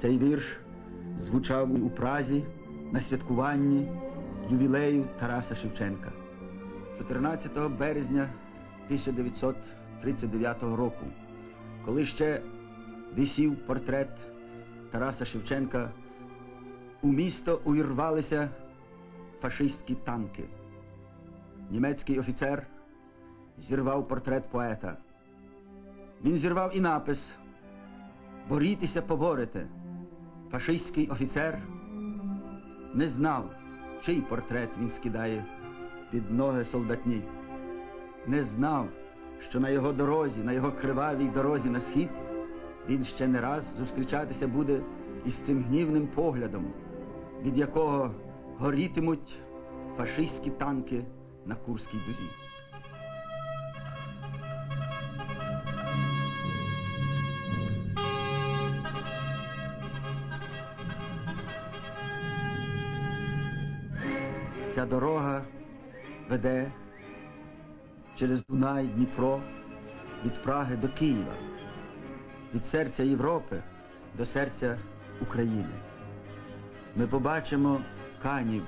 Цей вірш звучав у Празі на святкуванні ювілею Тараса Шевченка 14 березня 1939 року, коли ще висів портрет Тараса Шевченка, у місто увірвалися фашистські танки. Німецький офіцер зірвав портрет поета. Він зірвав і напис Борітеся, поборете. Фашистський офіцер не знав, чий портрет він скидає під ноги солдатні. Не знав, що на його дорозі, на його кривавій дорозі на схід, він ще не раз зустрічатися буде із цим гнівним поглядом, від якого горітимуть фашистські танки на Курській дузі. Ця дорога веде через Дунай, Дніпро, від Праги до Києва, від серця Європи до серця України. Ми побачимо канів,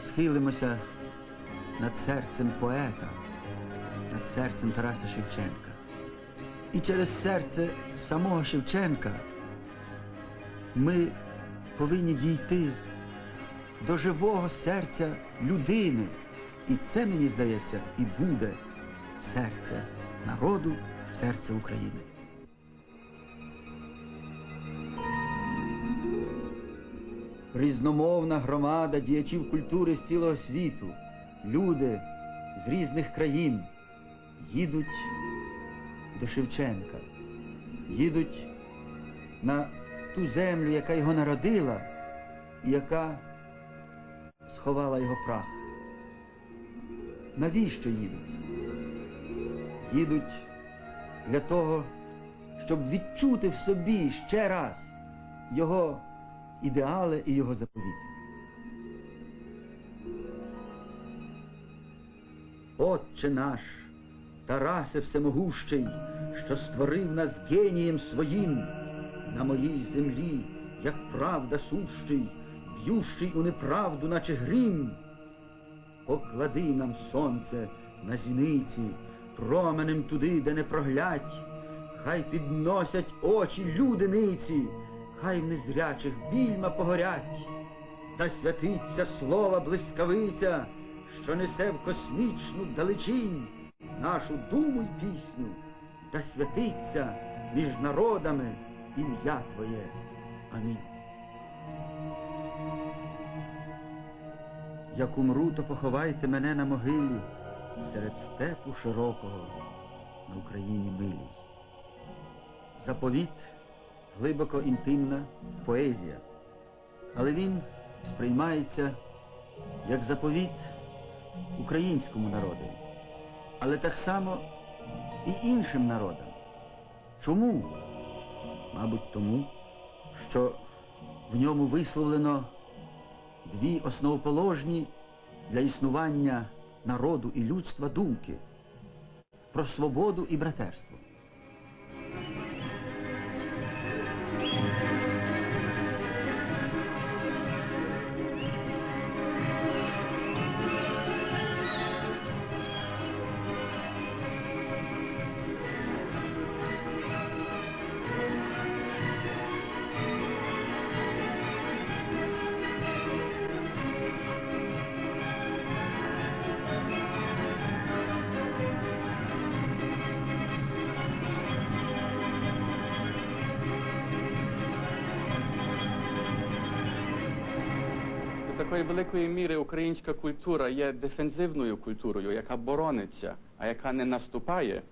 схилимося над серцем поета, над серцем Тараса Шевченка. І через серце самого Шевченка ми повинні дійти до живого серця людини. І це, мені здається, і буде серце народу, серце України. Різномовна громада діячів культури з цілого світу, люди з різних країн їдуть до Шевченка, їдуть на ту землю, яка його народила і яка сховала його прах. Навіщо їдуть? Їдуть для того, щоб відчути в собі ще раз його ідеали і його заповіти. Отче наш, Тарасе Всемогущий, що створив нас генієм своїм на моїй землі, як правда сущий, б'ющий у неправду, наче грім. Поклади нам сонце на зіниці, променем туди, де не проглядь, хай підносять очі люди ниці, хай в незрячих більма погорять, та святиться слова блискавиця, що несе в космічну далечінь нашу думу й пісню, та святиться між народами ім'я Твоє. Амінь. Як умру, то поховайте мене на могилі серед степу широкого на Україні милій. Заповіт глибоко інтимна поезія, але він сприймається як заповіт українському народу, але так само і іншим народам. Чому? Мабуть, тому, що в ньому висловлено дві основоположні для існування народу і людства думки про свободу і братерство. Такої великої міри українська культура є дефензивною культурою, яка борониться, а яка не наступає.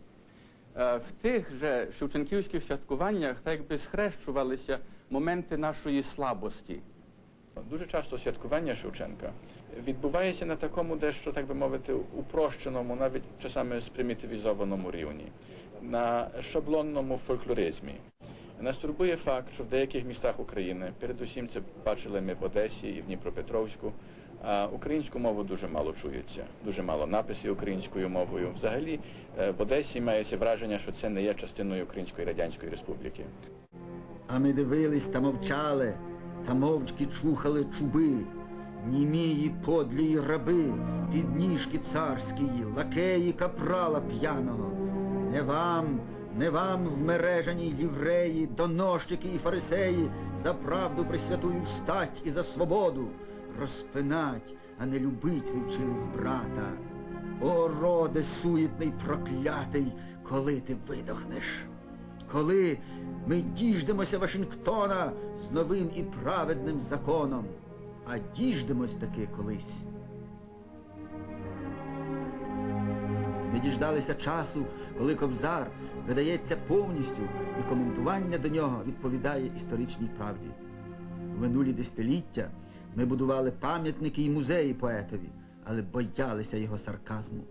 Е, В тих же шевченківських святкуваннях так якби схрещувалися моменти нашої слабості. Дуже часто святкування Шевченка відбувається на такому дещо, так би мовити, упрощеному, навіть часами спримітивізованому рівні, на шаблонному фольклоризмі. Нас турбує факт, що в деяких містах України, передусім це бачили ми в Одесі і в Дніпропетровську, українську мову дуже мало чується, дуже мало написів українською мовою. Взагалі е, в Одесі мається враження, що це не є частиною Української Радянської Республіки. А ми дивились та мовчали, та мовчки чухали чуби, німії подлії раби, підніжки царської, лакеї капрала п'яного. Не вам, не вам в мережаній лівреї, донощики і фарисеї за правду присвятую встать і за свободу. Розпинать, а не любить ви вчились брата. О, роде суєтний проклятий, коли ти видохнеш? коли ми діждемося Вашингтона з новим і праведним законом, а діждемось таки колись. Ми діждалися часу, коли Кобзар видається повністю, і коментування до нього відповідає історичній правді. В минулі десятиліття ми будували пам'ятники і музеї поетові, але боялися його сарказму.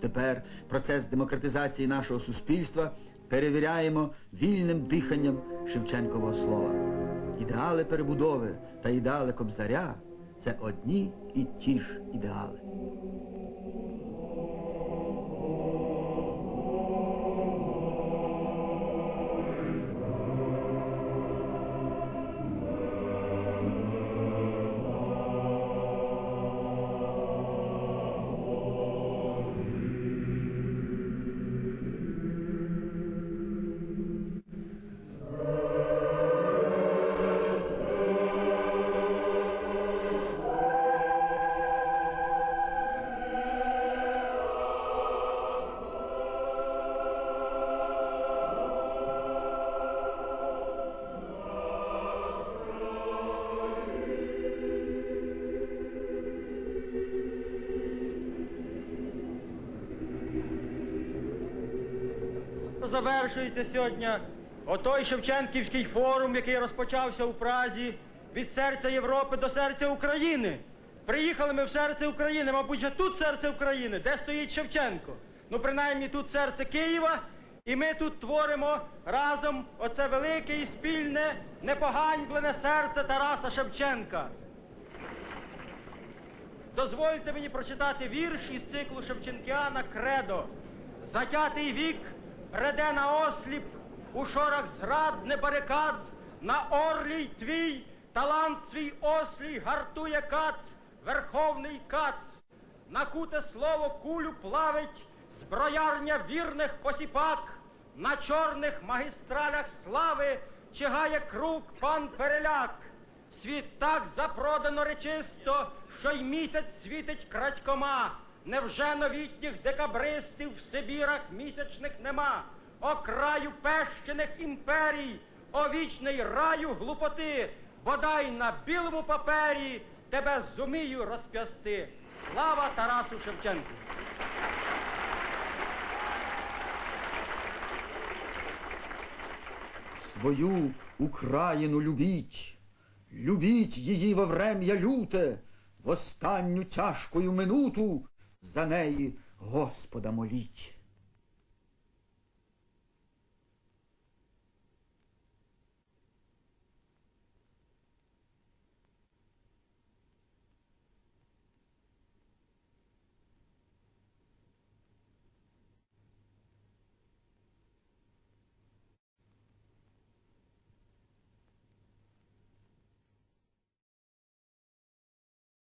Тепер процес демократизації нашого суспільства перевіряємо вільним диханням Шевченкового слова. Ідеали перебудови та ідеали Кобзаря це одні і ті ж ідеали. Завершується сьогодні отой Шевченківський форум, який розпочався у Празі від серця Європи до серця України. Приїхали ми в серце України, мабуть, же тут серце України, де стоїть Шевченко. Ну, принаймні тут серце Києва, і ми тут творимо разом оце велике і спільне, непоганьблене серце Тараса Шевченка. Дозвольте мені прочитати вірш із циклу Шевченкіана Кредо. Затятий вік реде на осліп, у шорах зрад не барикад, на орлій твій талант свій ослій гартує кат, верховний кат. Накуте слово кулю плавить, зброярня вірних посіпак, на чорних магістралях слави чигає круг пан Переляк. Світ так запродано речисто, що й місяць світить крадькома. Невже новітніх декабристів в Сибірах місячних нема? О краю пещених імперій, о вічний раю глупоти, бодай на білому папері тебе зумію розп'ясти. Слава Тарасу Шевченку! Свою Україну любіть, любіть її во врем'я люте, в останню тяжкою минуту за неї Господа моліть.